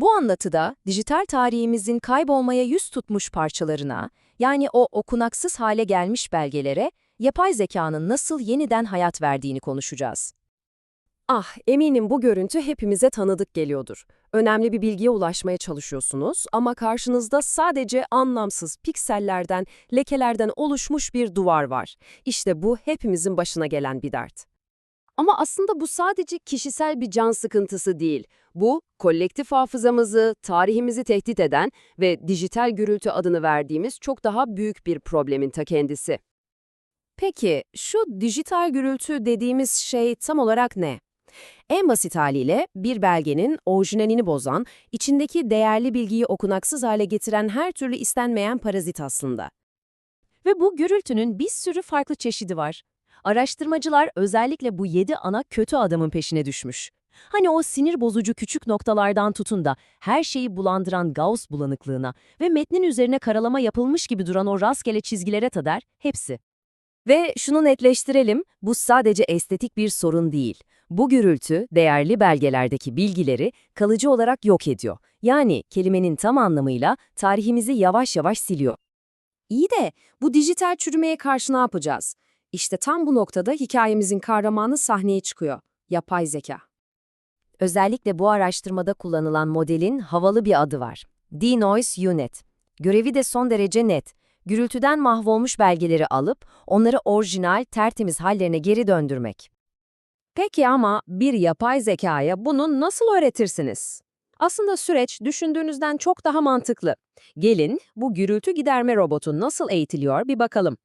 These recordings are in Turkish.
Bu anlatıda dijital tarihimizin kaybolmaya yüz tutmuş parçalarına, yani o okunaksız hale gelmiş belgelere, yapay zekanın nasıl yeniden hayat verdiğini konuşacağız. Ah, eminim bu görüntü hepimize tanıdık geliyordur. Önemli bir bilgiye ulaşmaya çalışıyorsunuz ama karşınızda sadece anlamsız piksellerden, lekelerden oluşmuş bir duvar var. İşte bu hepimizin başına gelen bir dert. Ama aslında bu sadece kişisel bir can sıkıntısı değil. Bu, kolektif hafızamızı, tarihimizi tehdit eden ve dijital gürültü adını verdiğimiz çok daha büyük bir problemin ta kendisi. Peki, şu dijital gürültü dediğimiz şey tam olarak ne? En basit haliyle bir belgenin orijinalini bozan, içindeki değerli bilgiyi okunaksız hale getiren her türlü istenmeyen parazit aslında. Ve bu gürültünün bir sürü farklı çeşidi var. Araştırmacılar özellikle bu 7 ana kötü adamın peşine düşmüş. Hani o sinir bozucu küçük noktalardan tutun da her şeyi bulandıran Gauss bulanıklığına ve metnin üzerine karalama yapılmış gibi duran o rastgele çizgilere kadar hepsi. Ve şunu netleştirelim, bu sadece estetik bir sorun değil. Bu gürültü, değerli belgelerdeki bilgileri kalıcı olarak yok ediyor. Yani kelimenin tam anlamıyla tarihimizi yavaş yavaş siliyor. İyi de bu dijital çürümeye karşı ne yapacağız? İşte tam bu noktada hikayemizin kahramanı sahneye çıkıyor. Yapay zeka. Özellikle bu araştırmada kullanılan modelin havalı bir adı var. Denoise Unit. Görevi de son derece net. Gürültüden mahvolmuş belgeleri alıp onları orijinal, tertemiz hallerine geri döndürmek. Peki ama bir yapay zekaya bunu nasıl öğretirsiniz? Aslında süreç düşündüğünüzden çok daha mantıklı. Gelin bu gürültü giderme robotu nasıl eğitiliyor bir bakalım.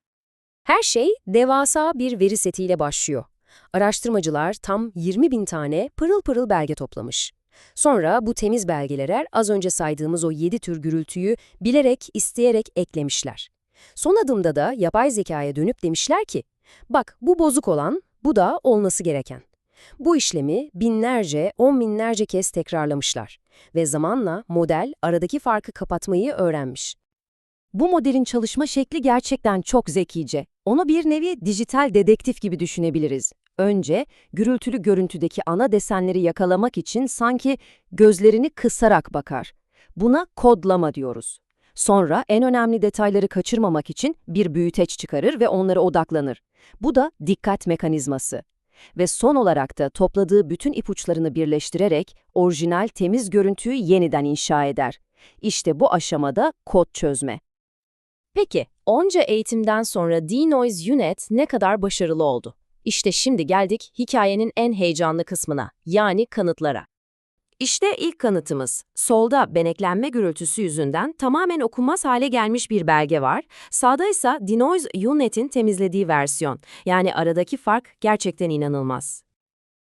Her şey devasa bir veri setiyle başlıyor. Araştırmacılar tam 20 bin tane pırıl pırıl belge toplamış. Sonra bu temiz belgelere az önce saydığımız o 7 tür gürültüyü bilerek, isteyerek eklemişler. Son adımda da yapay zekaya dönüp demişler ki, bak bu bozuk olan, bu da olması gereken. Bu işlemi binlerce, on binlerce kez tekrarlamışlar ve zamanla model aradaki farkı kapatmayı öğrenmiş. Bu modelin çalışma şekli gerçekten çok zekice. Onu bir nevi dijital dedektif gibi düşünebiliriz. Önce gürültülü görüntüdeki ana desenleri yakalamak için sanki gözlerini kısarak bakar. Buna kodlama diyoruz. Sonra en önemli detayları kaçırmamak için bir büyüteç çıkarır ve onlara odaklanır. Bu da dikkat mekanizması. Ve son olarak da topladığı bütün ipuçlarını birleştirerek orijinal temiz görüntüyü yeniden inşa eder. İşte bu aşamada kod çözme. Peki, onca eğitimden sonra Denoise Unit ne kadar başarılı oldu? İşte şimdi geldik hikayenin en heyecanlı kısmına, yani kanıtlara. İşte ilk kanıtımız. Solda beneklenme gürültüsü yüzünden tamamen okunmaz hale gelmiş bir belge var. Sağda ise Denoise Unit'in temizlediği versiyon. Yani aradaki fark gerçekten inanılmaz.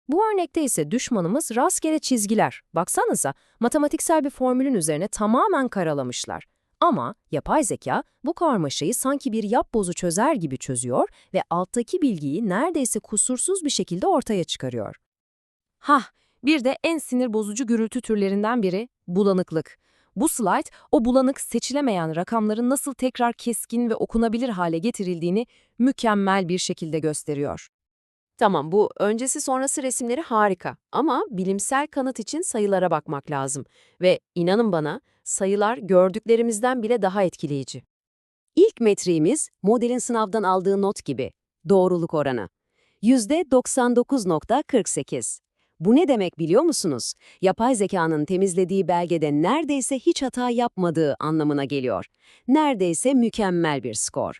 Bu örnekte ise düşmanımız rastgele çizgiler. Baksanıza, matematiksel bir formülün üzerine tamamen karalamışlar. Ama yapay zeka bu karmaşayı sanki bir yapbozu çözer gibi çözüyor ve alttaki bilgiyi neredeyse kusursuz bir şekilde ortaya çıkarıyor. Hah, bir de en sinir bozucu gürültü türlerinden biri bulanıklık. Bu slide o bulanık seçilemeyen rakamların nasıl tekrar keskin ve okunabilir hale getirildiğini mükemmel bir şekilde gösteriyor. Tamam bu öncesi sonrası resimleri harika ama bilimsel kanıt için sayılara bakmak lazım. Ve inanın bana sayılar gördüklerimizden bile daha etkileyici. İlk metriğimiz modelin sınavdan aldığı not gibi. Doğruluk oranı. %99.48. Bu ne demek biliyor musunuz? Yapay zekanın temizlediği belgede neredeyse hiç hata yapmadığı anlamına geliyor. Neredeyse mükemmel bir skor.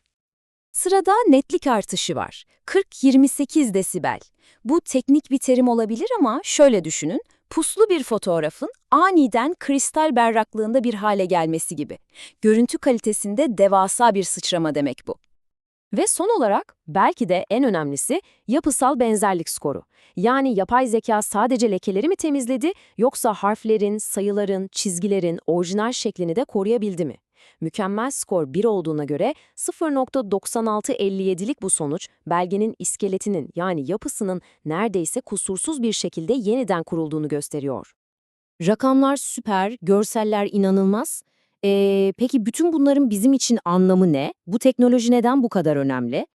Sırada netlik artışı var. 40-28 desibel. Bu teknik bir terim olabilir ama şöyle düşünün. Puslu bir fotoğrafın aniden kristal berraklığında bir hale gelmesi gibi. Görüntü kalitesinde devasa bir sıçrama demek bu. Ve son olarak belki de en önemlisi yapısal benzerlik skoru. Yani yapay zeka sadece lekeleri mi temizledi yoksa harflerin, sayıların, çizgilerin orijinal şeklini de koruyabildi mi? Mükemmel skor 1 olduğuna göre 0.9657'lik bu sonuç belgenin iskeletinin yani yapısının neredeyse kusursuz bir şekilde yeniden kurulduğunu gösteriyor. Rakamlar süper, görseller inanılmaz. Ee, peki bütün bunların bizim için anlamı ne? Bu teknoloji neden bu kadar önemli?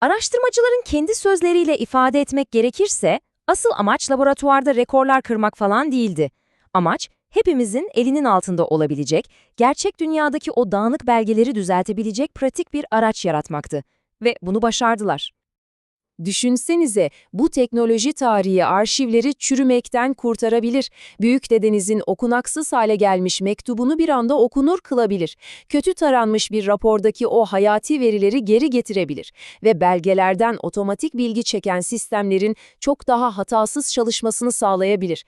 Araştırmacıların kendi sözleriyle ifade etmek gerekirse, asıl amaç laboratuvarda rekorlar kırmak falan değildi. Amaç, hepimizin elinin altında olabilecek, gerçek dünyadaki o dağınık belgeleri düzeltebilecek pratik bir araç yaratmaktı. Ve bunu başardılar. Düşünsenize, bu teknoloji tarihi arşivleri çürümekten kurtarabilir. Büyük dedenizin okunaksız hale gelmiş mektubunu bir anda okunur kılabilir. Kötü taranmış bir rapordaki o hayati verileri geri getirebilir. Ve belgelerden otomatik bilgi çeken sistemlerin çok daha hatasız çalışmasını sağlayabilir.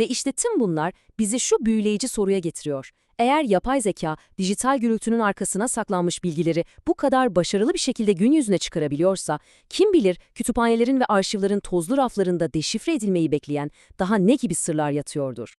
Ve işte tüm bunlar bizi şu büyüleyici soruya getiriyor. Eğer yapay zeka, dijital gürültünün arkasına saklanmış bilgileri bu kadar başarılı bir şekilde gün yüzüne çıkarabiliyorsa, kim bilir kütüphanelerin ve arşivlerin tozlu raflarında deşifre edilmeyi bekleyen daha ne gibi sırlar yatıyordur?